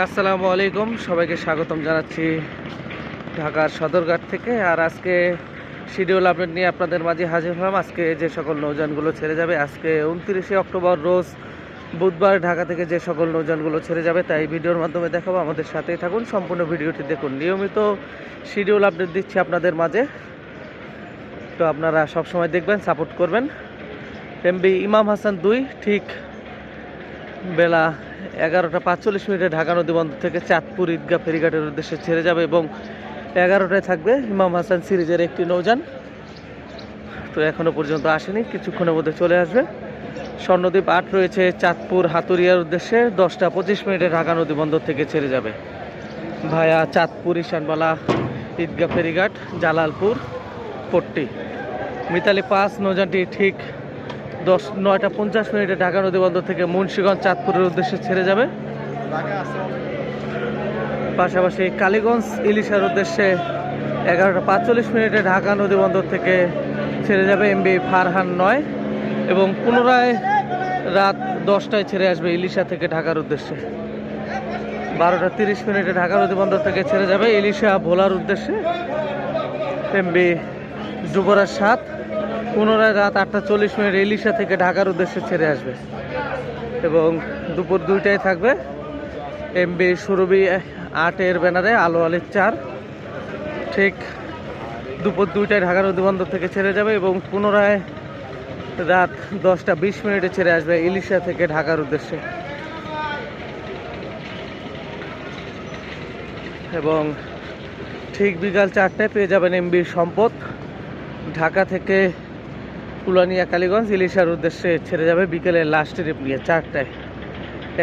আসসালামু আলাইকুম। সবাইকে স্বাগতম জানাচ্ছি ঢাকার সদরঘাট থেকে। আর আজকে শিডিউল আপডেট নিয়ে আপনাদের মাঝে হাজির হলাম। আজকে যে সকল নৌযানগুলো ছেড়ে যাবে, আজকে উনত্রিশে অক্টোবর রোজ বুধবার ঢাকা থেকে যে সকল নৌযানগুলো ছেড়ে যাবে, তাই ভিডিওর মাধ্যমে দেখাবো। আমাদের সাথেই থাকুন, সম্পূর্ণ ভিডিওটি দেখুন। নিয়মিত শিডিউল আপডেট দিচ্ছি আপনাদের মাঝে। তো আপনারা সবসময় দেখবেন সাপোর্ট করবেন। এমবি ইমাম হাসান দুই, ঠিক বেলা এগারোটা পাঁচচল্লিশ মিনিটে ঢাকা নদী বন্দর থেকে চাঁদপুর ঈদগাহ ফেরিঘাটের উদ্দেশ্যে ছেড়ে যাবে এবং এগারোটায় থাকবে ইমাম হাসান সিরিজের একটি নৌযান। তো এখনও পর্যন্ত আসেনি, কিছুক্ষণের মধ্যে চলে আসবে। স্বর্ণদ্বীপ আট রয়েছে চাঁদপুর হাতুরিয়ার উদ্দেশ্যে, দশটা পঁচিশ মিনিটে ঢাকা নদী বন্দর থেকে ছেড়ে যাবে। ভায়া চাঁদপুর ঈশানবালা ঈদগাহ ফেরিঘাট, জালালপুর, পট্টি। মিতালি পাস নৌযানটি ঠিক দশ, নয়টা পঞ্চাশ মিনিটে ঢাকা নদী বন্দর থেকে মুন্সীগঞ্জ, চাঁদপুরের উদ্দেশ্যে ছেড়ে যাবে। পাশাপাশি কালীগঞ্জ, ইলিশার উদ্দেশ্যে এগারোটা পাঁচচল্লিশ মিনিটে ঢাকা নদী বন্দর থেকে ছেড়ে যাবে এমবি ফারহান নয় এবং পুনরায় রাত দশটায় ছেড়ে আসবে ইলিশা থেকে ঢাকার উদ্দেশ্যে। বারোটা তিরিশ মিনিটে ঢাকা নদী বন্দর থেকে ছেড়ে যাবে ইলিশা ভোলার উদ্দেশ্যে। এমবি যুবরাজ সাত। পুনরায় রাত আটটা চল্লিশ মিনিট ইলিশা থেকে ঢাকার উদ্দেশ্যে ছেড়ে আসবে। এবং দুপুর দুইটায় থাকবে এমবি সুরবি আটের ব্যানারে, আলো আলির চার। ঠিক দুপুর দুইটায় ঢাকার নদী বন্দর থেকে ছেড়ে যাবে এবং পুনরায় রাত দশটা বিশ মিনিটে ছেড়ে আসবে ইলিশা থেকে ঢাকার উদ্দেশ্যে। এবং ঠিক বিকাল চারটায় পেয়ে যাবেন এমবি সম্পদ। ঢাকা থেকে কুলানিয়া কালীগঞ্জ ইলিশার উদ্দেশ্যে ছেড়ে যাবে বিকেলে লাস্ট ট্রিপ নিয়ে চারটায়।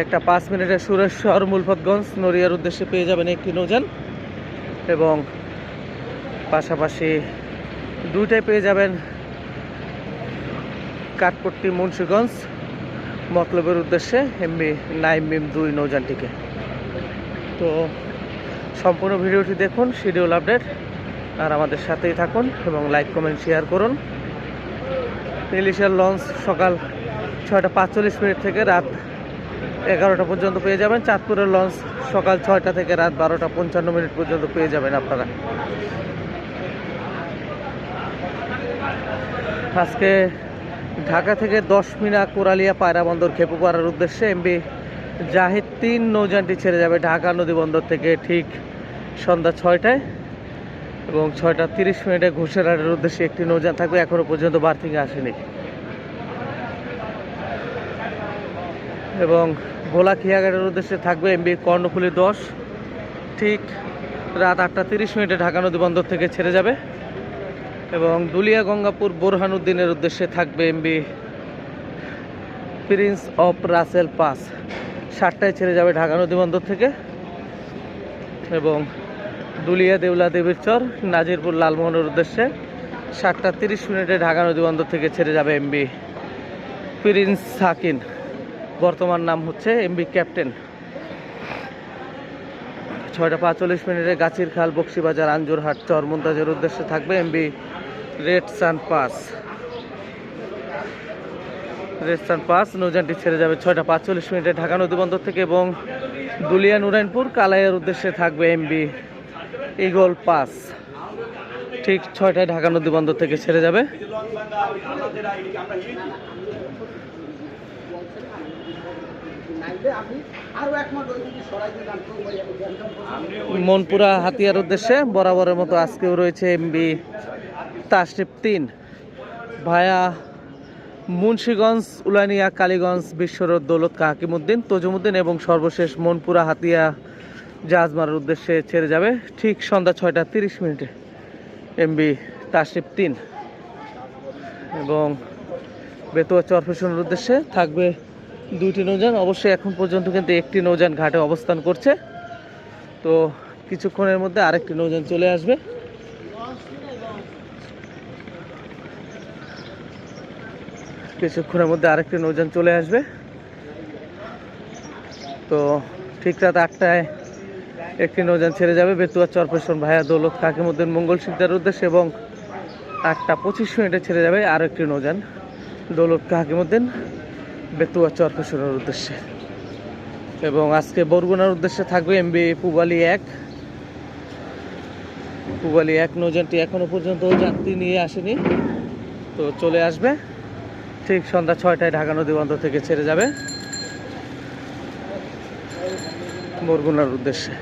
একটা পাঁচ মিনিটের সুরেশ্বর মুলফতগঞ্জ নড়িয়ার উদ্দেশ্যে পেয়ে যাবেন একটি নৌযান এবং পাশাপাশি দুইটায় পেয়ে যাবেন কাঠপট্টি মুন্সীগঞ্জ। মতলবের উদ্দেশ্যে এমবি নাইম মিম দুই নৌজানটিকে তো সম্পূর্ণ ভিডিওটি দেখুন, শিডিউল আপডেট। আর আমাদের সাথেই থাকুন এবং লাইক কমেন্ট শেয়ার করুন। ইলিশের লঞ্চ সকাল ছয়টা পাঁচচল্লিশ মিনিট থেকে রাত এগারোটা পর্যন্ত পেয়ে যাবেন। চাঁদপুরের লঞ্চ সকাল ছয়টা থেকে রাত বারোটা পঞ্চান্ন মিনিট পর্যন্ত পেয়ে যাবেন আপনারা। আজকে ঢাকা থেকে দশ মিনা কোরালিয়া পায়রা বন্দর খেপু করার উদ্দেশ্যে এমবি জাহিদ তিন নৌযানটি ছেড়ে যাবে ঢাকা নদী বন্দর থেকে ঠিক সন্ধ্যা ছয়টায়। এবং ছয়টা তিরিশ মিনিটে ঘুষেরহাটের উদ্দেশ্যে একটি নৌযান থাকবে। এখনও পর্যন্ত বার্থিং আসেনি। এবং ভোলা খিয়াঘাটের উদ্দেশ্যে থাকবে এমবি কর্ণফুলি দশ। ঠিক রাত আটটা তিরিশ মিনিটে ঢাকা নদী বন্দর থেকে ছেড়ে যাবে। এবং দুলিয়া গঙ্গাপুর বোরহানুদ্দিনের উদ্দেশ্যে থাকবে MB Prince of Russell pass. সাতটায় ছেড়ে যাবে ঢাকা নদী বন্দর থেকে। এবং দুলিয়া দেউলা দেবীর চর, নাজিরপুর লালমোহনের উদ্দেশ্যে সাতটা তিরিশ মিনিটে ঢাকা নদী বন্দর থেকে ছেড়ে যাবে এমবি প্রিন্স সাকিন বর্তমান নাম হচ্ছে এমবি ক্যাপ্টেন ছয়টা পাঁচচল্লিশ মিনিটে গাছির খাল, বক্সিবাজার, আঞ্জুরহাট, চর মুন্তাজের উদ্দেশ্যে থাকবে MB Red Sun pass Red Sun pass নৌযানটি ছেড়ে যাবে ছয়টা পাঁচচল্লিশ মিনিটে ঢাকা নদী বন্দর থেকে এবং দুলিয়া নুরাইনপুর, কালাইয়ের উদ্দেশ্যে থাকবে এমবি ইগল পাস। ঠিক ছয়টায় ঢাকা নদী বন্দর থেকে ছেড়ে যাবে। মনপুরা হাতিয়ার উদ্দেশ্যে বরাবরের মতো আজকেও রয়েছে এমবি তাশরিফ তিন। ভায়া মুন্সীগঞ্জ, উলানিয়া, কালীগঞ্জ, বিশ্বরোড, দৌলত, কাকিমুদ্দিন, তজুমুদ্দিন এবং সর্বশেষ মনপুরা হাতিয়া জাহাজমারার উদ্দেশ্যে ছেড়ে যাবে। ঠিক সন্ধ্যা ছয়টা তিরিশ মিনিটে। এমবি তাশরিফ তিন। এবং বেতুয়া চরফেশনের উদ্দেশ্যে থাকবে দুইটি নৌযান। অবশ্যই এখন পর্যন্ত কিন্তু একটি নৌযান ঘাটে অবস্থান করছে। তো কিছুক্ষণের মধ্যে আরেকটি নৌযান চলে আসবে। কিছুক্ষণের মধ্যে আরেকটি নৌযান চলে আসবে। তো ঠিক রাত আটটায় একটি নৌযান ছেড়ে যাবে। বেতুয়া চরপেশন ভাইয়া দৌলত কাকিমুদ্দিন মঙ্গল সিকদার উদ্দেশ্যে এবং আটটা পঁচিশ মিনিটে ছেড়ে যাবে আরও একটি নৌযান। দৌলত কাকিমুদ্দিন বেতুয়া চরপেশনের উদ্দেশ্যে। এবং আজকে বরগুনার উদ্দেশ্যে থাকবে এমবি পুবালি এক। পুবালি এক নৌযানটি এখনও পর্যন্ত যাত্রী নিয়ে আসেনি, তো চলে আসবে। ঠিক সন্ধ্যা ছয়টায় ঢাকা নদী বন্দর থেকে ছেড়ে যাবে বরগুনার উদ্দেশ্যে।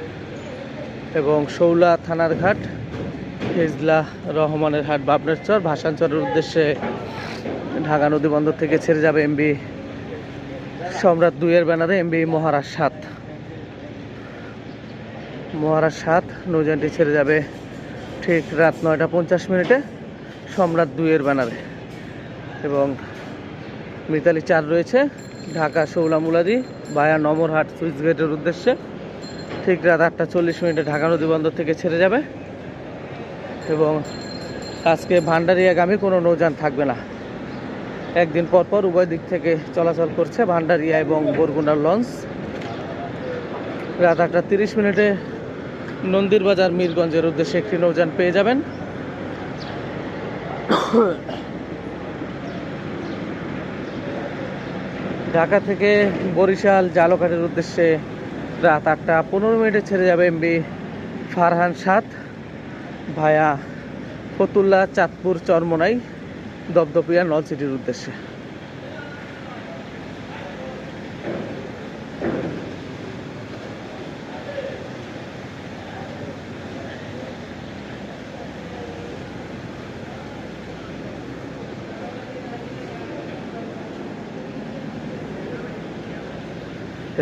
এবং শৌলা থানার ঘাট হেজলা রহমানের হাট বাবনের চর ভাসানচরের উদ্দেশ্যে ঢাকা নদী বন্দর থেকে ছেড়ে যাবে এমবি সম্রাট দুইয়ের ব্যানারে এমবি মহারাজ সাত। মহারাজ সাত নৌজানটি ছেড়ে যাবে ঠিক রাত নয়টা পঞ্চাশ মিনিটে সম্রাট দুইয়ের ব্যানারে। এবং মিতালি চার রয়েছে, ঢাকা শৌলা মুলাদি, বায়া নমরহাট সুইচ গেটের উদ্দেশ্যে। ঠিক রাত আটটা চল্লিশ মিনিটে ঢাকা নদী বন্দর থেকে ছেড়ে যাবে। এবং আজকে ভান্ডারিয়াগামী কোনো নৌযান থাকবে না। একদিন পর পর উভয় দিক থেকে চলাচল করছে ভান্ডারিয়া এবং বরগুনার লঞ্চ। রাত আটটা তিরিশ মিনিটে নন্দীর বাজার মিরগঞ্জের উদ্দেশ্যে একটি নৌযান পেয়ে যাবেন। ঢাকা থেকে বরিশাল জালকাটের উদ্দেশ্যে রাত আটটা পনেরো মিনিটে ছেড়ে যাবে এমবি ফারহান সাত ভায়া ফতুল্লা, চাঁদপুর, চরমোনাই, দপদপিয়া, নল নলসিটির উদ্দেশ্যে।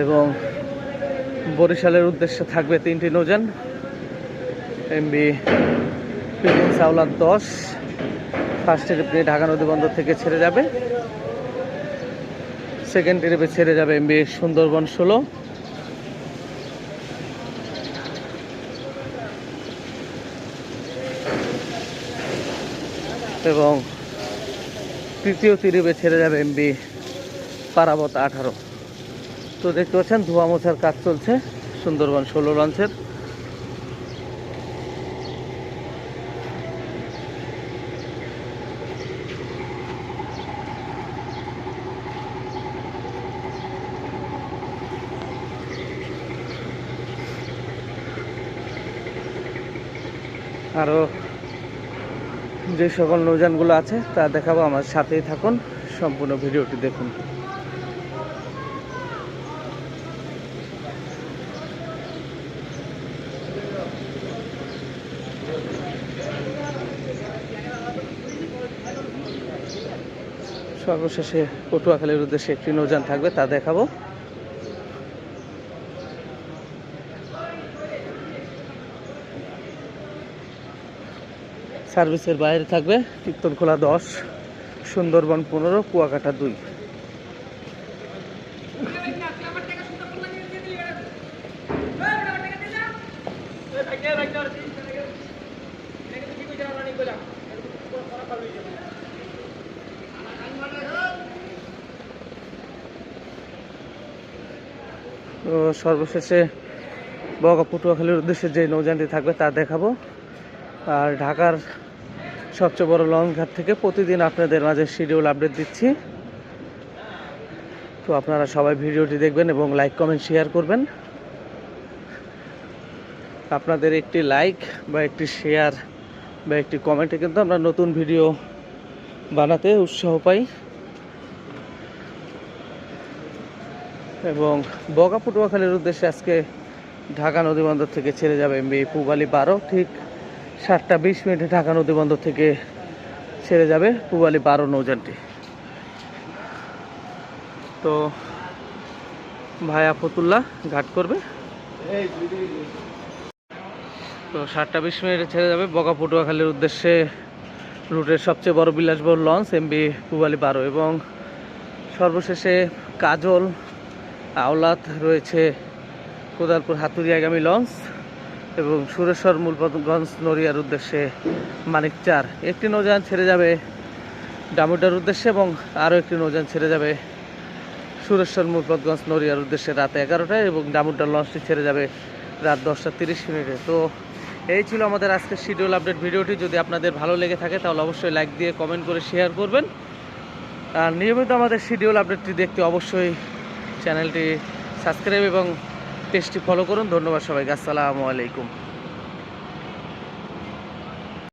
এবং বরিশালের উদ্দেশ্যে থাকবে তিনটি নৌযান। এমবি প্রিন্স আওলাদ দশ ফার্স্ট ট্রিপে ঢাকা নদী বন্দর থেকে ছেড়ে যাবে। সেকেন্ড ট্রিপে ছেড়ে যাবে এমবি সুন্দরবন ষোলো। এবং তৃতীয় তীরে ছেড়ে যাবে এমবি পারাবত আঠারো। তো দেখতে পাচ্ছেন, ধোয়া মোছার কাজ চলছে, সুন্দরবন ষোলো লঞ্চের। আরও যে সকল নৌযানগুলো আছে, তা দেখাবো, আমার সাথেই থাকুন, সম্পূর্ণ ভিডিওটি দেখুন। সর্বশেষে পটুয়াখালীর উদ্দেশ্যে একটি নৌযান থাকবে, তা দেখাবো। সার্ভিসের বাইরে থাকবে কীর্তনখোলা দশ, সুন্দরবন পনেরো, কুয়াকাটা দুই তো সর্বশেষে বগা পটুয়াখালীর উদ্দেশ্যে যে নৌযানটি থাকবে তা দেখাবো। আর ঢাকার সবচেয়ে বড় লঞ্চ ঘাট থেকে প্রতিদিন আপনাদের মাঝে শিডিউল আপডেট দিচ্ছি। তো আপনারা সবাই ভিডিওটি দেখবেন এবং লাইক কমেন্ট শেয়ার করবেন। আপনাদের একটি লাইক বা একটি শেয়ার বা একটি কমেন্টে কিন্তু আমরা নতুন ভিডিও বানাতে উৎসাহ পাই। এবং পটুয়াখালীর উদ্দেশ্যে আজকে ঢাকা নদী বন্দর থেকে ছেড়ে যাবে এমবি পুবালি বারো। ঠিক সাতটা বিশ মিনিটে ঢাকা নদী বন্দর থেকে ছেড়ে যাবে পুবালি বারো নৌযানটি। তো ভায়া ফতুল্লাহ ঘাট করবে। তো সাতটা বিশ মিনিটে ছেড়ে যাবে বগা পটুয়াখালীর উদ্দেশ্যে রুটের সবচেয়ে বড় বিলাসবহুল লঞ্চ এমবি পুবালি বারো এবং সর্বশেষে কাজল আওলাত রয়েছে কোদালপুর হাতুরিয়াগামী লঞ্চ এবং সুরেশ্বর মূলপতগঞ্জ নড়িয়ার উদ্দেশ্যে মানিক চার একটি নৌযান ছেড়ে যাবে ডামুডার উদ্দেশ্যে এবং আরও একটি নৌযান ছেড়ে যাবে সুরেশ্বর মূলপতগঞ্জ নড়িয়ার উদ্দেশ্যে রাত এগারোটায় এবং ডামুডার লঞ্চটি ছেড়ে যাবে রাত দশটা তিরিশ মিনিটে। তো এই ছিল আমাদের আজকের শিডিউল আপডেট ভিডিওটি। যদি আপনাদের ভালো লেগে থাকে তাহলে অবশ্যই লাইক দিয়ে কমেন্ট করে শেয়ার করবেন। আর নিয়মিত আমাদের শিডিউল আপডেটটি দেখতে অবশ্যই চ্যানেলটি সাবস্ক্রাইব এবং পেজটি ফলো করুন। ধন্যবাদ সবাইকে। আসসালামু আলাইকুম।